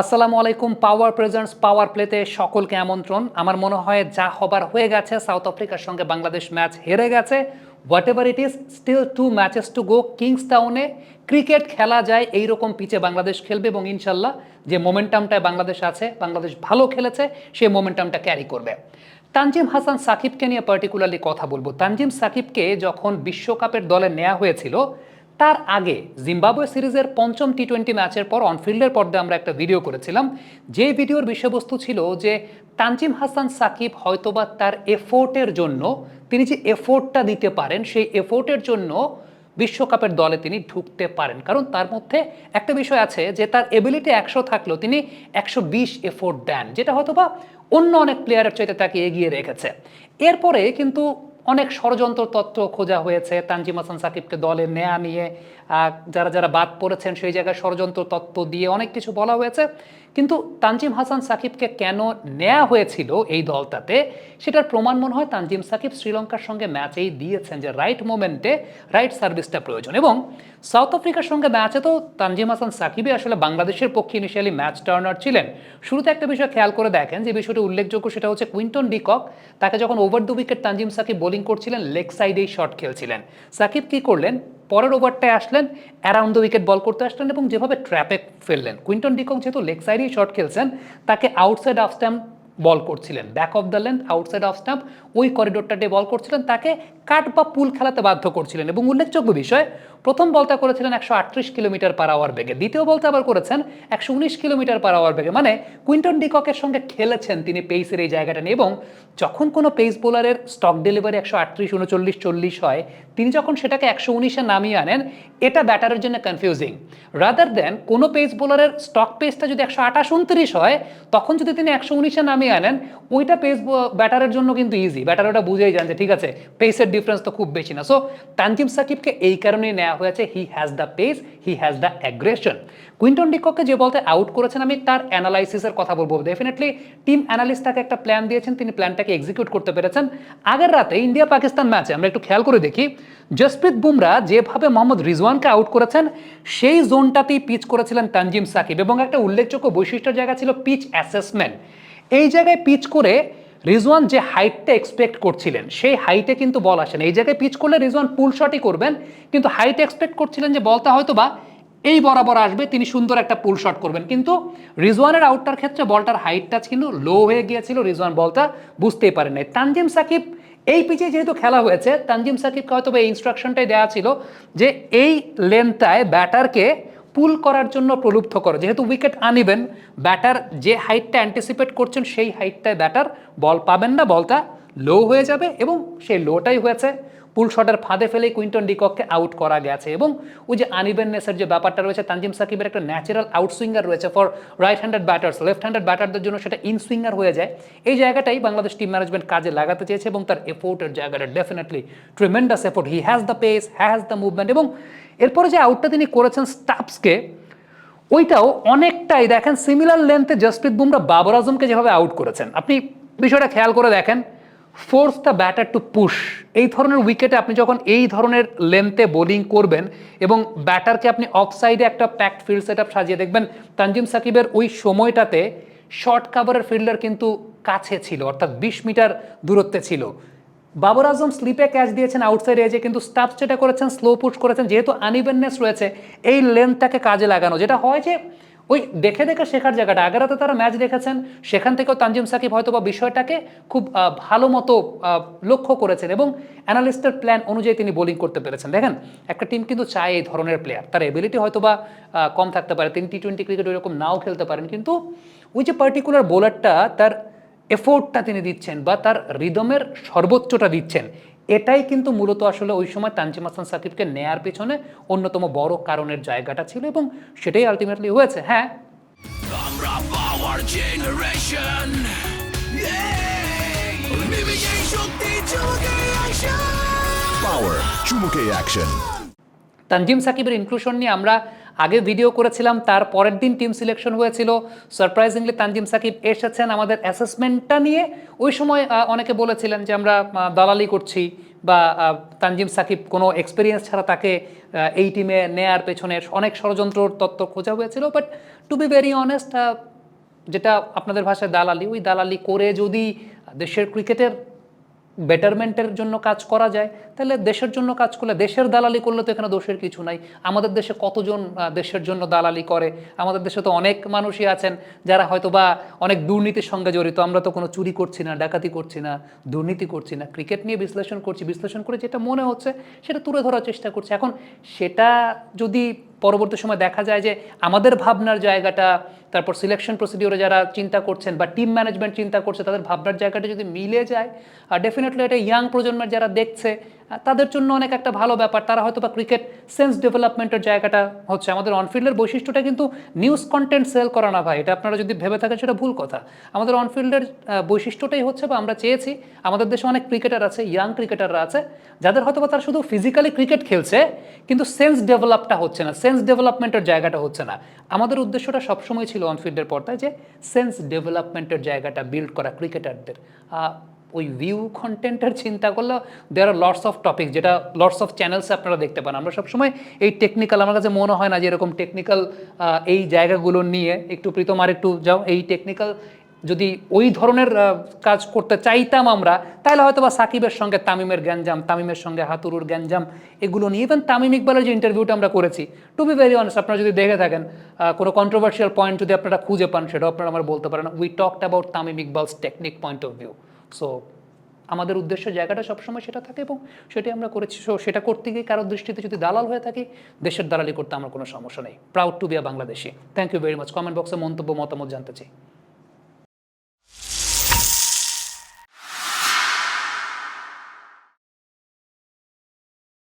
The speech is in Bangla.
আসসালামু আলাইকুম পাওয়ার প্রেজেন্টস পাওয়ার প্লেতে সকলকে আমন্ত্রণ। আমার মনে হয় যা হবার হয়ে গেছে সাউথ আফ্রিকার সঙ্গে বাংলাদেশ ম্যাচ হেরে গেছে। Whatever it is still two matches to go kings টাউনে ক্রিকেট খেলা যায় এই রকম পিচে বাংলাদেশ খেলবে এবং ইনশাল্লাহ যে মোমেন্টামটায় বাংলাদেশ আছে বাংলাদেশ ভালো খেলেছে, সেই মোমেন্টামটা ক্যারি করবে। তানজিম হাসান সাকিবকে নিয়ে পার্টিকুলারলি কথা বলব। তানজিম সাকিবকে যখন বিশ্বকাপের দলে নেওয়া হয়েছিল তার আগে জিম্বাবুয়ে সিরিজের পঞ্চম টি টোয়েন্টি ম্যাচের পর অনফিল্ডের পর্দায় আমরা একটা ভিডিও করেছিলাম। যে ভিডিওর বিষয়বস্তু ছিল যে তানজিম হাসান সাকিব হয়তোবা তার এফোর্টের জন্য, তিনি যে এফোর্টটা দিতে পারেন, সেই এফোর্টের জন্য বিশ্বকাপের দলে তিনি ঢুকতে পারেন। কারণ তার মধ্যে একটা বিষয় আছে যে তার এবিলিটি একশো থাকলেও তিনি একশো বিশ এফোর্ট দেন, যেটা হয়তোবা অন্য অনেক প্লেয়ারের চাইতে তাকে এগিয়ে রেখেছে। এরপরে কিন্তু অনেক ষড়যন্ত্র তত্ত্ব খোঁজা হয়েছে। তানজিম হাসান সাকিবকে দলে নেয়া নিয়ে যারা যারা বাদ পড়েছেন সেই জায়গায় ষড়যন্ত্র তত্ত্ব দিয়ে অনেক কিছু বলা হয়েছে। কিন্তু তানজিম হাসান সাকিবকে কেন নেওয়া হয়েছিল এই দলটাতে, সেটার প্রমাণ মনে হয় তানজিম সাকিব শ্রীলঙ্কার সঙ্গে ম্যাচেই দিয়েছেন যে রাইট মোমেন্টে রাইট সার্ভিসটা প্রয়োজন। এবং সাউথ আফ্রিকার সঙ্গে ম্যাচে তো তানজিম হাসান সাকিবই আসলে বাংলাদেশের পক্ষে ইনিশিয়ালি ম্যাচ টার্নার ছিলেন। শুরুতে একটা বিষয় খেয়াল করে দেখেন, যে বিষয়টি উল্লেখযোগ্য সেটা হচ্ছে কুইন্টন ডিকক তাকে যখন over the wicket Tanzim Sakib bowling করছিলেন লেগ সাইডেই শট খেলছিলেন। সাকিব কি করলেন? পরের ওভারটায় আসলেন অ্যারাউন্ড দ্য উইকেট বল করতে আসলেন এবং যেভাবে ট্র্যাপে ফেললেন। কুইন্টন ডিকং যেহেতু লেগ সাইডেই শট খেলছেন, তাকে আউটসাইড অফ স্ট্যাম্প বল করছিলেন। Back of the length outside off stump ওই করিডোরটা দিয়ে বল করছিলেন, তাকে কাট বা পুল খেলাতে বাধ্য করছিলেন। এবং উল্লেখযোগ্য বিষয়, প্রথম বলটা করেছিলেন একশো আটত্রিশ কিলোমিটার পার আওয়ার বেগে, দ্বিতীয় বলটা আবার করেছেন একশো উনিশ কিলোমিটার পার আওয়ার বেগে। মানে কুইন্টন ডিককের সঙ্গে খেলেছেন তিনি পেসের এই জায়গাটা নিয়ে, এবং যখন কোনো পেস বোলারের স্টক ডেলিভারি একশো আটত্রিশ, উনচল্লিশ, চল্লিশ হয়, তিনি যখন সেটাকে একশো উনিশে নামিয়ে আনেন, এটা ব্যাটারের জন্য কনফিউজিং রাদার দেন কোনো পেস বোলারের স্টক পেসটা যদি একশো আঠাশ, উনত্রিশ হয়, তখন যদি তিনি একশো উনিশে নামিয়ে আনেন, ওইটা পেস ব্যাটারের জন্য কিন্তু ইজি ব্যাটার ওটা বুঝেই যান যে, ঠিক আছে পেসের ডিফারেন্স তো খুব বেশি না। সো তানজিম সাকিবকে এই কারণেই নেওয়া হয়েছে he has the pace he has the aggression Quinton ডিককে যে বলতে আউট করেছেন, আমি তার অ্যানালাইসিসের কথা বলব। ডেফিনেটলি টিম অ্যানালিস্ট তাকে একটা প্ল্যান দিয়েছেন, তিনি প্ল্যানটাকে এক্সিকিউট করতে পেরেছেন। আগের রাতে ইন্ডিয়া পাকিস্তান ম্যাচে আমরা একটু খেয়াল করে দেখি জসপ্রীত বুমরা যেভাবে মোহাম্মদ রিজওয়ানকে আউট করেছেন, সেই জোনটাতেই পিচ করেছিলেন তানজিম সাকিব এবং একটা উল্লেখযোগ্য বৈশিষ্ট্যের জায়গা ছিল পিচ অ্যাসেসমেন্ট এই জায়গায় পিচ করে রিজওয়ান যে হাইটটা এক্সপেক্ট করছিলেন, সেই হাইটে কিন্তু বল আসেন এই জায়গায় পিচ করলে রিজওয়ান পুল শটই করবেন, কিন্তু হাইট এক্সপেক্ট করছিলেন যে বলটা হয়তো বা এই বরাবর আসবে, তিনি সুন্দর একটা পুল শট করবেন। কিন্তু রিজওয়ানের আউটটার ক্ষেত্রে বলটার হাইটটা কিন্তু লো হয়ে গিয়েছিল রিজওয়ান বলটা বুঝতেই পারেন নাই। তানজিম সাকিব এই পিচে যেহেতু খেলা হয়েছে, তানজিম সাকিবকে হয়তো বা এই ইনস্ট্রাকশনটাই দেওয়া ছিল যে এই লেন্থটায় ব্যাটারকে পুল করার জন্য প্রলুব্ধ করো। যেহেতু উইকেট আনিবেন ব্যাটার যে হাইটটা অ্যান্টিসিপেট করছেন, সেই হাইটটায় ব্যাটার বল পাবেন না বলটা লো হয়ে যাবে এবং সেই লোটাই হয়েছে। পুল শটের ফাঁদে ফেলেই কুইন্টন ডিককে আউট করা গেছে এবং ওই যে আনিবেননেসের যে ব্যাপারটা রয়েছে, তানজিম সাকিবের একটা ন্যাচারাল আউট সুইঙ্গার রয়েছে for right handed batters left handed ব্যাটারদের জন্য সেটা ইন সুইঙ্গার হয়ে যায়। এই জায়গাটাই বাংলাদেশ টিম ম্যানেজমেন্ট কাজে লাগাতে চেয়েছে এবং তার এফোর্টের জায়গাটা definitely tremendous effort he has the pace has the movement এবং এরপরে যে আউটটা তিনি করেছেন স্টাফসকে ওইটাও অনেকটাই দেখেন সিমিলার লেন্থে জসপ্রীত বুমরা বাবর আজমকে যেভাবে আউট করেছেন। আপনি বিষয়টা খেয়াল করে দেখেন force the batter to push এই ধরনের উইকেটে আপনি যখন এই ধরনের লেন্থে বোলিং করবেন এবং ব্যাটারকে আপনি অফ সাইডে একটা প্যাকড ফিল্ড সেট আপ সাজিয়ে দেখবেন, তানজিম সাকিবের ওই সময়টাতে শর্ট কাভারের ফিল্ডার কিন্তু কাছে ছিল, অর্থাৎ বিশ মিটার দূরত্বে ছিল। বাবর আজম স্লিপে ক্যাচ দিয়েছেন আউটসাইড এজে কিন্তু স্টাফ যেটা করেছেন স্লো পুশ করেছেন, যেহেতু আনইভেননেস রয়েছে, এই লেন্থটাকে কাজে লাগানো। যেটা হয় যে, ওই দেখে দেখে শেখার জায়গাটা, আগের রাতে তারা ম্যাচ দেখেছেন, সেখান থেকেও তানজিম সাকিব হয়তো বা বিষয়টাকে খুব ভালো মতো লক্ষ্য করেছেন এবং অ্যানালিস্টের প্ল্যান অনুযায়ী তিনি বোলিং করতে পেরেছেন। দেখেন, একটা টিম কিন্তু চায় এই ধরনের প্লেয়ার তার এবিলিটি হয়তো বা কম থাকতে পারে। তিনি টি টোয়েন্টি ক্রিকেট ওইরকম নাও খেলতে পারেন, কিন্তু ওই যে পার্টিকুলার বোলারটা তার এফোর্টটা তিনি দিচ্ছেন বা তার রিদমের সর্বোচ্চটা দিচ্ছেন। এটাই কিন্তু মূলত আসলে ওই সময় তানজিম হাসান সাকিবকে নেয়ার পেছনে অন্যতম বড় কারণের জায়গাটা ছিল এবং সেটাই আলটিমেটলি হয়েছে। হ্যাঁ। পাওয়ার চুমুকে অ্যাকশন তানজিম সাকিবের ইনক্লুশন নিয়ে আমরা আগে ভিডিও করেছিলাম, তার পরের দিন টিম সিলেকশন হয়েছিল। সারপ্রাইজিংলি তানজিম সাকিব এসেছেন আমাদের অ্যাসেসমেন্টটা নিয়ে। ওই সময় অনেকে বলেছিলেন যে আমরা দালালি করছি বা তানজিম সাকিব কোনো এক্সপিরিয়েন্স ছাড়া তাকে এই টিমে নেয়ার পেছনে অনেক ষড়যন্ত্রর তত্ত্ব খোঁজা হয়েছিল। But to be very honest যেটা আপনাদের ভাষায় দালালি, ওই দালালি করে যদি দেশের ক্রিকেটের বেটারমেন্টের জন্য কাজ করা যায়, তাহলে দেশের জন্য কাজ করলে, দেশের দালালি করলে তো এখানে দোষের কিছু নাই। আমাদের দেশে কতজন দেশের জন্য দালালি করে? আমাদের দেশে তো অনেক মানুষই আছেন যারা হয়তো বা অনেক দুর্নীতির সঙ্গে জড়িত। আমরা তো কোনো চুরি করছি না, ডাকাতি করছি না, দুর্নীতি করছি না। ক্রিকেট নিয়ে বিশ্লেষণ করছি, বিশ্লেষণ করে যেটা মনে হচ্ছে সেটা তুলে ধরার চেষ্টা করছি। এখন সেটা যদি পরবর্তী সময় দেখা যায় যে আমাদের ভাবনার জায়গাটা, তারপর সিলেকশন প্রসিডিওরে যারা চিন্তা করছেন বা টিম ম্যানেজমেন্ট চিন্তা করছে, তাদের ভাবনার জায়গাটা যদি মিলে যায়, আর ডেফিনেটলি এটা ইয়াং প্রজন্মের যারা দেখছে তাদের জন্য অনেক একটা ভালো ব্যাপার। তারা হয়তো বা ক্রিকেট সেন্স ডেভেলপমেন্টের জায়গাটা হচ্ছে। আমাদের অনফিল্ডের বৈশিষ্ট্যটা কিন্তু নিউজ কন্টেন্ট সেল করা না ভাই। এটা আপনারা যদি ভেবে থাকেন সেটা ভুল কথা। আমাদের অনফিল্ডের বৈশিষ্ট্যটাই হচ্ছে বা আমরা চেয়েছি, আমাদের দেশে অনেক ক্রিকেটার আছে ইয়াং ক্রিকেটাররা আছে, যাদের হয়তো বা তারা শুধু ফিজিক্যালি ক্রিকেট খেলছে, কিন্তু সেন্স ডেভেলপটা হচ্ছে না সেন্স ডেভেলপমেন্টের জায়গাটা হচ্ছে না। আমাদের উদ্দেশ্যটা সবসময় ছিল অনফিল্ডের পর্দায় যে সেন্স ডেভেলপমেন্টের জায়গাটা বিল্ড করা ক্রিকেটারদের ওই ভিউ কন্টেন্টের চিন্তা করলে there are lots of topic যেটা লটস অফ চ্যানেলসে আপনারা দেখতে পান। আমরা সবসময় এই টেকনিক্যাল আমার কাছে মনে হয় না যে এরকম টেকনিক্যাল এই জায়গাগুলো নিয়ে একটু প্রীতম আর একটু যাও, এই টেকনিক্যাল যদি ওই ধরনের কাজ করতে চাইতাম আমরা, তাহলে হয়তো বা সাকিবের সঙ্গে তামিমের গ্যাঞ্জাম, তামিমের সঙ্গে হাতুরুর গ্যাঞ্জাম, এগুলো নিয়ে ইভেন তামিম ইকবালের যে ইন্টারভিউটা আমরা করেছি টু বি ভেরি অনেস্ট আপনারা যদি দেখে থাকেন কোনো কন্ট্রোভার্সিয়াল পয়েন্ট যদি আপনারা খুঁজে পান, সেটাও আপনারা আমার বলতে পারেন we talked about Tamim Iqbal's technique point of view so আমাদের উদ্দেশ্য জায়গাটা সবসময় সেটা থাকে এবং সেটি আমরা করেছি। সো সেটা করতে গিয়ে কারোর দৃষ্টিতে যদি দালাল হয়ে থাকি, দেশের দালালি করতে আমার কোনো সমস্যা নেই। Proud to be a Bangladeshi thank you very much comment বক্সে মন্তব্য, মতামত জানতে চাই।